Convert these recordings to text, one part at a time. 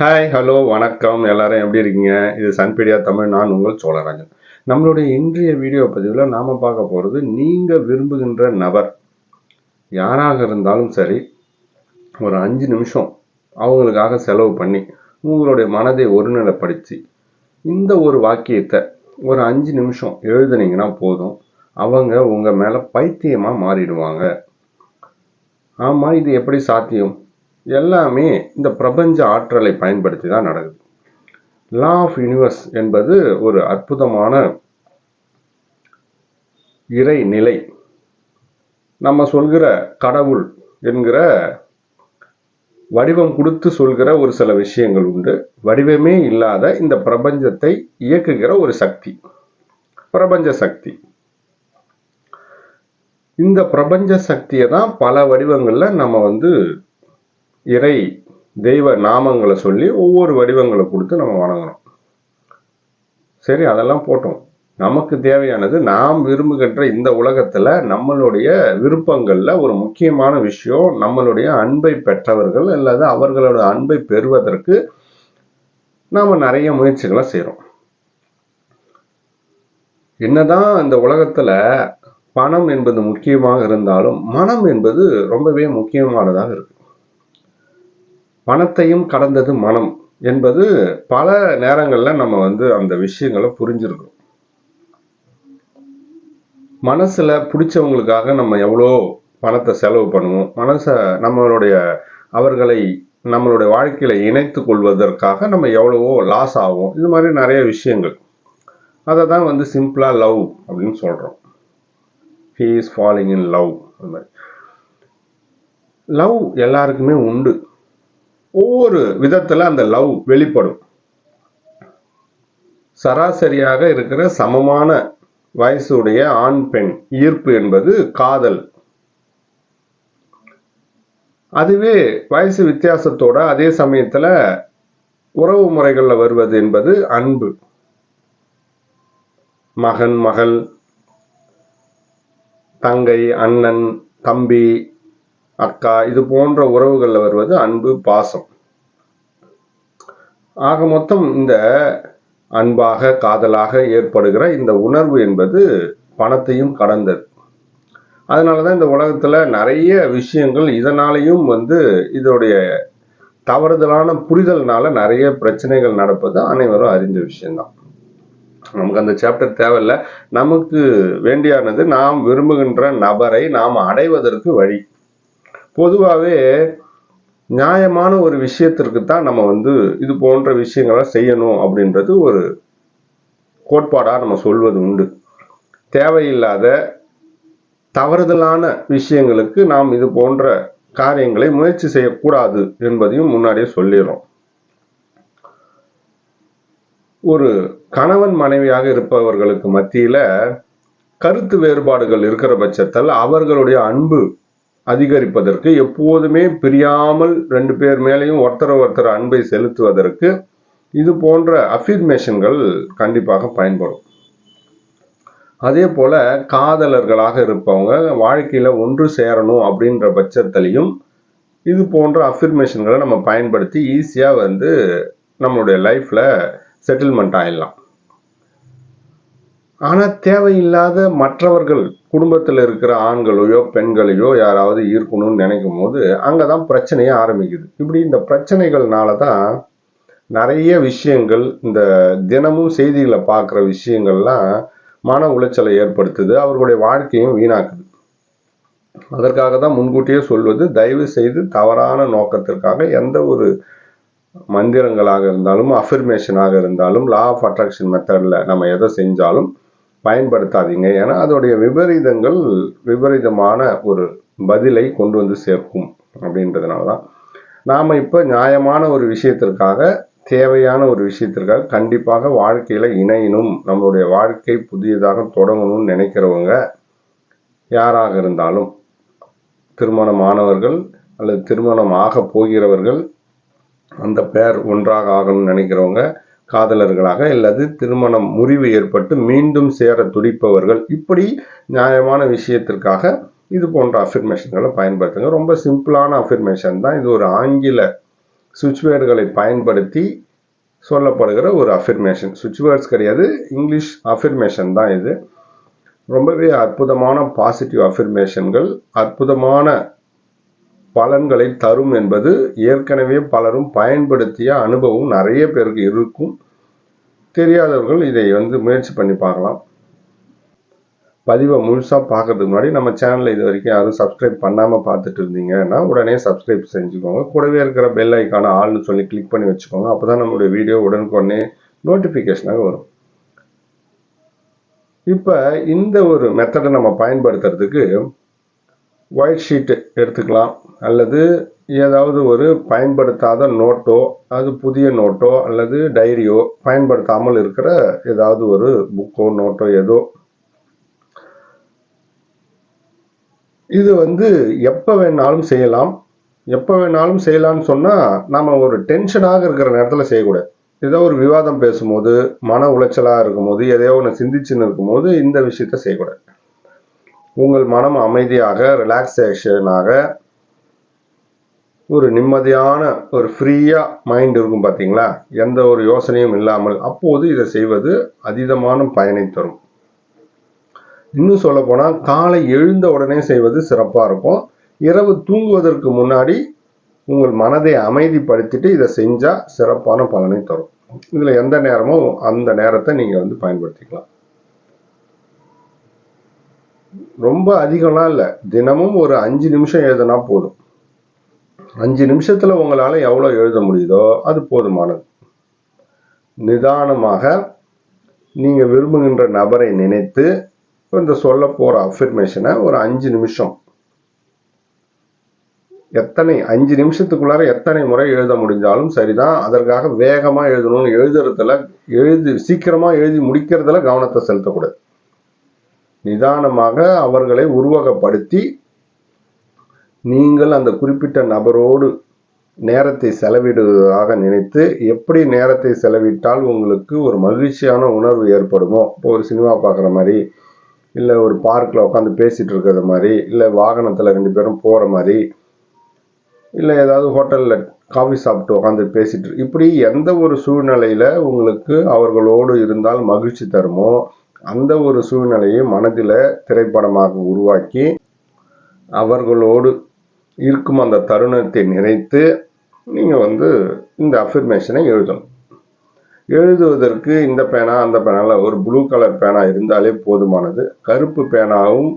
Hi hello வணக்கம். எல்லாரும் எப்படி இருக்கீங்க? இது சன்பீடியா தமிழ் நான் உங்கள் சோழராஜன். நம்மளுடைய இன்றைய வீடியோ பதிவில் நாம் பார்க்க போகிறது நீங்கள் விரும்புகின்ற நபர். யாராக இருந்தாலும் சரி ஒரு அஞ்சு நிமிஷம் அவங்களுக்காக செலவு பண்ணி உங்களுடைய மனதை ஒருநிலைப்படுத்தி இந்த ஒரு வாக்கியத்தை ஒரு அஞ்சு நிமிஷம் எழுதுனீங்கன்னா போதும். அவங்க உங்கள் மேலே பைத்தியமாக மாறிடுவாங்க. ஆமாம் இது எப்படி சாத்தியம்? எல்லாமே இந்த பிரபஞ்ச ஆற்றலை பயன்படுத்தி தான் நடக்குது. லா ஆஃப் யூனிவர்ஸ் என்பது ஒரு அற்புதமான இறை நிலை நம்ம சொல்கிற கடவுள் என்கிற வடிவம் கொடுத்து சொல்கிற ஒரு சில விஷயங்கள் உண்டு. வடிவமே இல்லாத இந்த பிரபஞ்சத்தை இயக்குகிற ஒரு சக்தி. பிரபஞ்ச சக்தி. இந்த பிரபஞ்ச சக்தியை தான் பல வடிவங்களில் நம்ம வந்து இறை தெய்வ நாமங்களை சொல்லி ஒவ்வொரு வடிவங்களை கொடுத்து நம்ம வணங்குறோம். சரி அதெல்லாம் போட்டோம். நமக்கு தேவையானது நாம் விரும்புகின்ற இந்த உலகத்தில் நம்மளுடைய விருப்பங்களில் ஒரு முக்கியமான விஷயம் நம்மளுடைய அன்பை பெற்றவர்கள் அல்லது அவர்களோட அன்பை பெறுவதற்கு நாம் நிறைய முயற்சிகளை செய்கிறோம் என்னதான் இந்த உலகத்தில் பணம் என்பது முக்கியமாக இருந்தாலும் மனம் என்பது ரொம்பவே முக்கியமானதாக இருக்கு. பணத்தையும் கடந்தது மனம் என்பது பல நேரங்களில் நம்ம வந்து அந்த விஷயங்களை புரிஞ்சிருக்கோம் மனசில் பிடிச்சவங்களுக்காக நம்ம எவ்வளோ பணத்தை செலவு பண்ணுவோம் மனசை நம்மளுடைய அவர்களை நம்மளுடைய வாழ்க்கையில் இணைத்து கொள்வதற்காக நம்ம எவ்வளவோ லாஸ் ஆகும் இது மாதிரி நிறைய விஷயங்கள். அதை தான் வந்து சிம்பிளாக லவ் அப்படின்னு சொல்கிறோம் he is falling in love அந்த மாதிரி. லவ் எல்லாருக்குமே உண்டு. ஒவ்வொரு விதத்துல அந்த லவ் வெளிப்படும். சராசரியாக இருக்கிற சமமான வயசுடைய ஆண் பெண் ஈர்ப்பு என்பது காதல். அதுவே வயசு வித்தியாசத்தோட அதே சமயத்துல உறவு முறைகள்ல வருவது என்பது அன்பு. மகன் மகள் தங்கை அண்ணன் தம்பி அக்கா இது போன்ற உறவுகளில் வருவது அன்பு பாசம். ஆக மொத்தம் இந்த அன்பாக காதலாக ஏற்படுகிற இந்த உணர்வு என்பது பணத்தையும் கடந்தது. அதனால தான் இந்த உலகத்தில் நிறைய விஷயங்கள் இதனாலையும் வந்து இதோடைய தவறுதலான புரிதல்னால நிறைய பிரச்சனைகள் நடப்பது அனைவரும் அறிஞ்ச விஷயம்தான். நமக்கு அந்த சாப்டர் தேவையில்லை. நமக்கு வேண்டியானது நாம் விரும்புகின்ற நபரை நாம் அடைவதற்கு வழி. பொதுவாகவே நியாயமான ஒரு விஷயத்திற்கு தான் நம்ம வந்து இது போன்ற விஷயங்களை செய்யணும் அப்படின்றது ஒரு கோட்பாடாக நம்ம சொல்வது உண்டு. தேவையில்லாத தவறுதலான விஷயங்களுக்கு நாம் இது போன்ற காரியங்களை முயற்சி செய்யக்கூடாது என்பதையும் முன்னாடியே சொல்லிடுறோம். ஒரு கணவன் மனைவியாக இருப்பவர்களுக்கு மத்தியில கருத்து வேறுபாடுகள் இருக்கிற பட்சத்தில் அவர்களுடைய அன்பு அதிகரிப்பதற்கு எப்போதுமே பிரியாமல் ரெண்டு பேர் மேலேயும் ஒருத்தர் ஒருத்தர் அன்பை செலுத்துவதற்கு இது போன்ற அஃபிர்மேஷன்கள் கண்டிப்பாக பயன்படும். அதே போல காதலர்களாக இருப்பவங்க வாழ்க்கையில் ஒன்று சேரணும் அப்படின்ற பட்சத்திலையும் இது போன்ற அஃபிர்மேஷன்களை நம்ம பயன்படுத்தி ஈஸியாக வந்து நம்மளுடைய லைஃப்பில் செட்டில்மெண்ட் ஆயிடலாம். ஆனால் தேவையில்லாத மற்றவர்கள் குடும்பத்தில் இருக்கிற ஆண்களையோ பெண்களையோ யாராவது ஈர்க்கணும்னு நினைக்கும் போது அங்கதான் பிரச்சனையே ஆரம்பிக்குது. இப்படி இந்த பிரச்சனைகள்னால தான் நிறைய விஷயங்கள் இந்த தினமும் செய்திகளை பார்க்குற விஷயங்கள்லாம் மன உளைச்சலை ஏற்படுத்துது அவர்களுடைய வாழ்க்கையும் வீணாக்குது. அதற்காக தான் முன்கூட்டியே சொல்வது தயவு செய்து தவறான நோக்கத்திற்காக எந்த ஒரு மந்திரங்களாக இருந்தாலும் அஃபர்மேஷனாக இருந்தாலும் லா ஆஃப் அட்ராக்ஷன் மெத்தடில் நம்ம எதை செஞ்சாலும் பயன்படுத்தாதீங்க. ஏன்னா அதோடைய விபரீதங்கள் விபரீதமான ஒரு பதிலை கொண்டு வந்து சேர்க்கும் அப்படின்றதுனால தான். நாம் இப்போ நியாயமான ஒரு விஷயத்திற்காக தேவையான ஒரு விஷயத்திற்காக கண்டிப்பாக வாழ்க்கையில் இணையணும். நம்மளுடைய வாழ்க்கை புதியதாக தொடங்கணும்னு நினைக்கிறவங்க யாராக இருந்தாலும் திருமணமானவர்கள் அல்லது திருமணம் ஆக போகிறவர்கள் அந்த பேர் ஒன்றாக ஆகணும்னு நினைக்கிறவங்க காதலர்களாக அல்லது திருமணம் முறிவு ஏற்பட்டு மீண்டும் சேர துடிப்பவர்கள் இப்படி நியாயமான விஷயத்திற்காக இது போன்ற அஃபிர்மேஷன்களை பயன்படுத்துங்க. ரொம்ப சிம்பிளான அஃபிர்மேஷன் தான். இது ஒரு ஆங்கில சுவிட்ச் வேர்டுகளை பயன்படுத்தி சொல்லப்படுகிற ஒரு அஃபிர்மேஷன் சுவிட்ச் வேர்ட்ஸ் கிடையாது. இங்கிலீஷ் அஃபிர்மேஷன் தான் இது. ரொம்பவே அற்புதமான பாசிட்டிவ் அஃபிர்மேஷன்கள் அற்புதமான பலன்களை தரும் என்பது ஏற்கனவே பலரும் பயன்படுத்திய அனுபவம் நிறைய பேருக்கு இருக்கும். தெரியாதவர்கள் இதை வந்து முயற்சி பண்ணி பார்க்கலாம். பதிவை முழுசாக பார்க்கறதுக்கு முன்னாடி நம்ம சேனலில் இது வரைக்கும் யாரும் சப்ஸ்கிரைப் பண்ணாமல் பார்த்துட்டு இருந்தீங்கன்னா உடனே சப்ஸ்கிரைப் செஞ்சுக்கோங்க. கூடவே இருக்கிற பெல் ஐக்கான ஆள்னு சொல்லி கிளிக் பண்ணி வச்சுக்கோங்க. அப்போ தான் நம்மளுடைய வீடியோ உடனுக்குடனே நோட்டிஃபிகேஷனாக வரும். இப்போ இந்த ஒரு மெத்தடை நம்ம பயன்படுத்துறதுக்கு ஒயிட் ஷீட்டு எடுத்துக்கலாம். அல்லது ஏதாவது ஒரு பயன்படுத்தாத நோட்டோ அது புதிய நோட்டோ அல்லது டைரியோ பயன்படுத்தாமல் இருக்கிற ஏதாவது ஒரு புக்கோ நோட்டோ ஏதோ. இது வந்து எப்போ வேணாலும் செய்யலாம். எப்போ வேணாலும் செய்யலாம்னு சொன்னால் நம்ம ஒரு டென்ஷனாக இருக்கிற நேரத்தில் செய்யக்கூடாது. ஏதோ ஒரு விவாதம் பேசும்போது மன உளைச்சலாக இருக்கும்போது எதையோ ஒன்று சிந்திச்சுன்னு இருக்கும்போது இந்த விஷயத்த செய்யக்கூடாது. உங்கள் மனம் அமைதியாக ரிலாக்ஸேஷனாக ஒரு நிம்மதியான ஒரு ஃப்ரீயாக மைண்ட் இருக்கும் பார்த்தீங்களா எந்த ஒரு யோசனையும் இல்லாமல் அப்போது இதை செய்வது அதீதமான பயனை தரும். இன்னும் சொல்ல போனால் காலை எழுந்த உடனே செய்வது சிறப்பாக இருக்கும். இரவு தூங்குவதற்கு முன்னாடி உங்கள் மனதை அமைதிப்படுத்திட்டு இதை செஞ்சால் சிறப்பான பலனை தரும். இதில் எந்த நேரமும் அந்த நேரத்தை நீங்கள் வந்து பயன்படுத்திக்கலாம். ரொம்ப அதிகம்லாம் இல்லை. தினமும் ஒரு அஞ்சு நிமிஷம் எழுதுனா போதும். அஞ்சு நிமிஷத்துல உங்களால எவ்வளவு எழுத முடியுதோ அது போதுமானது. நிதானமாக நீங்க விரும்புகின்ற நபரை நினைத்து இந்த சொல்ல போற அஃபர்மேஷனை ஒரு அஞ்சு நிமிஷம். எத்தனை அஞ்சு நிமிஷத்துக்குள்ளார எத்தனை முறை எழுத முடிஞ்சாலும் சரிதான். அதற்காக வேகமா எழுதணும்னு எழுதுறதுல எழுதி சீக்கிரமா எழுதி முடிக்கிறதுல கவனத்தை செலுத்தக்கூடாது. நிதானமாக அவர்களை உருவகப்படுத்தி நீங்கள் அந்த குறிப்பிட்ட நபரோடு நேரத்தை செலவிடுவதாக நினைத்து எப்படி நேரத்தை செலவிட்டால் உங்களுக்கு ஒரு மகிழ்ச்சியான உணர்வு ஏற்படுமோ? இப்போ ஒரு சினிமா பார்க்குற மாதிரி இல்லை ஒரு பார்க்கில் உட்காந்து பேசிகிட்டு இருக்கிற மாதிரி இல்லை வாகனத்தில் ரெண்டு பேரும் போகிற மாதிரி இல்லை ஏதாவது ஹோட்டலில் காஃபி சாப்பிட்டு உட்காந்து பேசிட்டு இப்படி எந்த ஒரு சூழ்நிலையில் உங்களுக்கு அவர்களோடு இருந்தால் மகிழ்ச்சி தருமோ? அந்த ஒரு சூழ்நிலையை மனதில் திரைப்படமாக உருவாக்கி அவர்களோடு இருக்கும் அந்த தருணத்தை நினைத்து நீங்கள் வந்து இந்த அஃபர்மேஷனை எழுதணும். எழுதுவதற்கு இந்த பேனா அந்த பேனாவில் ஒரு ப்ளூ கலர் பேனா இருந்தாலே போதுமானது. கருப்பு பேனாவும்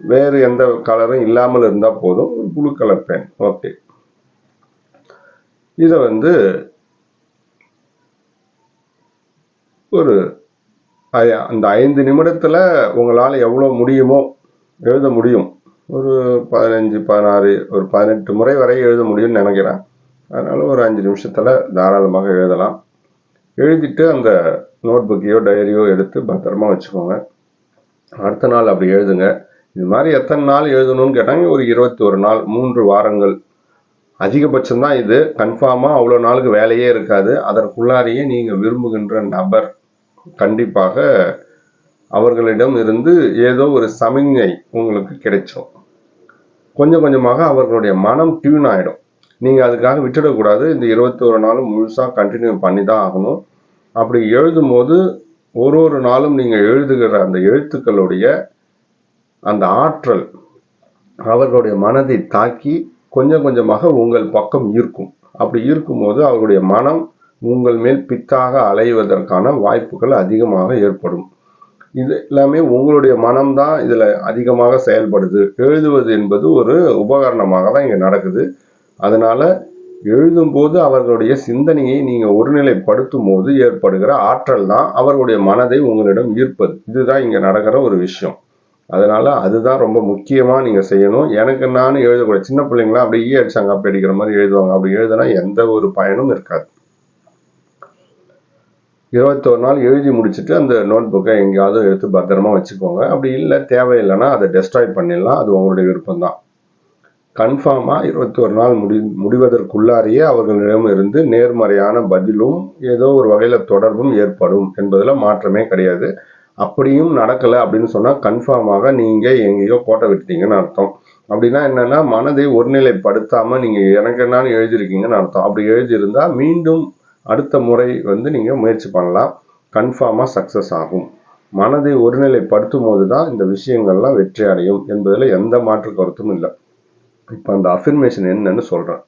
வேறு எந்த கலரும் இல்லாமல் இருந்தால் போதும். ஒரு ப்ளூ கலர் பேன் ஓகே இதை வந்து ஒரு அந்த ஐந்து நிமிடத்தில் உங்களால் எவ்வளோ முடியுமோ எழுத முடியும். ஒரு பதினஞ்சு பதினாறு ஒரு பதினெட்டு முறை வரை எழுத முடியும்னு நினைக்கிறேன். அதனால் ஒரு அஞ்சு நிமிஷத்தில் தாராளமாக எழுதலாம். எழுதிட்டு அந்த நோட் புக்கையோ டைரியோ எடுத்து பத்திரமா வச்சுக்கோங்க. அடுத்த நாள் அப்படி எழுதுங்க. இது மாதிரி எத்தனை நாள் எழுதணும்னு கேட்டாங்க. ஒரு இருபத்தி ஒரு நாள் மூன்று வாரங்கள். அதிகபட்சம் தான் இது. கன்ஃபார்மாக அவ்வளோ நாளுக்கு வேலையே இருக்காது. அதற்குள்ளாரையே நீங்கள் விரும்புகின்ற நபர் கண்டிப்பாக அவர்களிடம் இருந்து ஏதோ ஒரு சமிஞ்சை உங்களுக்கு கிடைச்சோம். கொஞ்சம் கொஞ்சமாக அவர்களுடைய மனம் டியூன் ஆகிடும் நீங்கள் அதுக்காக விட்டுடக்கூடாது. இந்த இருபத்தோரு நாளும் முழுசாக கண்டினியூ பண்ணி தான் ஆகணும். அப்படி எழுதும் போது ஒரு ஒரு நாளும் நீங்கள் எழுதுகிற அந்த எழுத்துக்களுடைய அந்த ஆற்றல் அவர்களுடைய மனதை தாக்கி கொஞ்சம் கொஞ்சமாக உங்கள் பக்கம் ஈர்க்கும். அப்படி ஈர்க்கும்போது அவர்களுடைய மனம் உங்கள் மேல் பித்தாக அலைவதற்கான வாய்ப்புகள் அதிகமாக ஏற்படும். இது எல்லாமே உங்களுடைய மனம்தான் இதில் அதிகமாக செயல்படுது. எழுதுவது என்பது ஒரு உபகரணமாக தான் இங்கே நடக்குது. அதனால் எழுதும்போது அவர்களுடைய சிந்தனையை நீங்கள் ஒருநிலைப்படுத்தும் போது ஏற்படுகிற ஆற்றல் தான் அவர்களுடைய மனதை உங்களிடம் ஈர்ப்பது. இதுதான் இங்கே நடக்கிற ஒரு விஷயம். அதனால் அதுதான் ரொம்ப முக்கியமாக நீங்கள் செய்யணும். எனக்கு நானும் எழுதக்கூடாது. சின்ன பிள்ளைங்களாம் அப்படியே அடிச்சாங்க அப்படி அடிக்கிற மாதிரி எழுதுவாங்க. அப்படி எழுதுனா எந்த ஒரு பயனும் இருக்காது. இருபத்தோரு நாள் எழுதி முடிச்சுட்டு அந்த நோட் புக்கை எங்கேயாவது எடுத்து பத்திரமா வச்சுக்கோங்க. அப்படி இல்லை தேவையில்லைன்னா அதை டெஸ்ட்ராய் பண்ணிடலாம். அது உங்களுடைய விருப்பம் தான் கன்ஃபார்மாக இருபத்தோரு நாள் முடி முடிவதற்குள்ளாரையே அவர்களிடம் இருந்து நேர்மறையான பதிலும் ஏதோ ஒரு வகையில் தொடர்பும் ஏற்படும் என்பதில் மாற்றமே கிடையாது. அப்படியும் நடக்கலை அப்படின்னு சொன்னால் கன்ஃபார்மாக நீங்கள் எங்கேயோ கோட்டை விட்டுட்டீங்கன்னு அர்த்தம். அப்படின்னா என்னென்னா மனதை ஒருநிலைப்படுத்தாமல் நீங்கள் எனக்கு என்னான்னு எழுதியிருக்கீங்கன்னு அர்த்தம். அப்படி எழுதியிருந்தால் மீண்டும் அடுத்த முறை வந்து நீங்க முயற்சி பண்ணலாம். கன்ஃபார்மா சக்சஸ் ஆகும். மனதை ஒருநிலைப்படுத்தும் போது தான் இந்த விஷயங்கள்லாம் வெற்றி அடையும் என்பதில் எந்த மாற்று கருத்தும் இல்லை. இப்போ அந்த அஃபிர்மேஷன் என்னன்னு சொல்றேன்.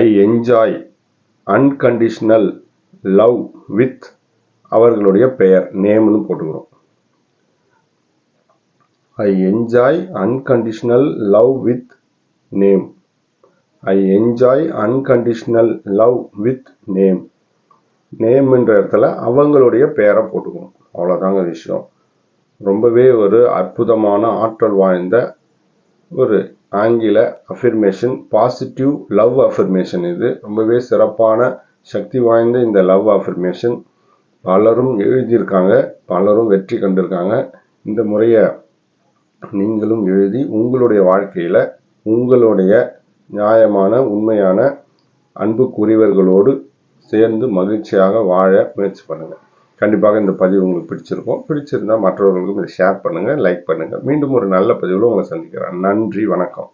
I enjoy unconditional love with அவர்களுடைய பெயர் நேம்னு போட்டுக்கிறோம். I enjoy unconditional love with name I enjoy unconditional love with name நேம்ன்ற இடத்துல அவங்களுடைய பெயரை போட்டுக்கணும். அவ்வளோதாங்க விஷயம். ரொம்பவே ஒரு அற்புதமான ஆற்றல் வாய்ந்த ஒரு ஆங்கில அஃபிர்மேஷன் பாசிட்டிவ் லவ் அஃபிர்மேஷன் இது. ரொம்பவே சிறப்பான சக்தி வாய்ந்த இந்த லவ் அஃபிர்மேஷன் பலரும் எழுதியிருக்காங்க. பலரும் வெற்றி கண்டிருக்காங்க. இந்த முறையை நீங்களும் எழுதி உங்களுடைய வாழ்க்கையில் உங்களுடைய நியாயமான உண்மையான அன்புக்குரியவர்களோடு சேர்ந்து மகிழ்ச்சியாக வாழ முயற்சி பண்ணுங்கள் கண்டிப்பாக இந்த பதிவு உங்களுக்கு பிடிச்சிருக்கும். பிடிச்சிருந்தால் மற்றவர்களுக்கும் இதை ஷேர் பண்ணுங்கள் லைக் பண்ணுங்கள் மீண்டும் ஒரு நல்ல பதிவில் உங்களை சந்திக்கிறேன். நன்றி வணக்கம்.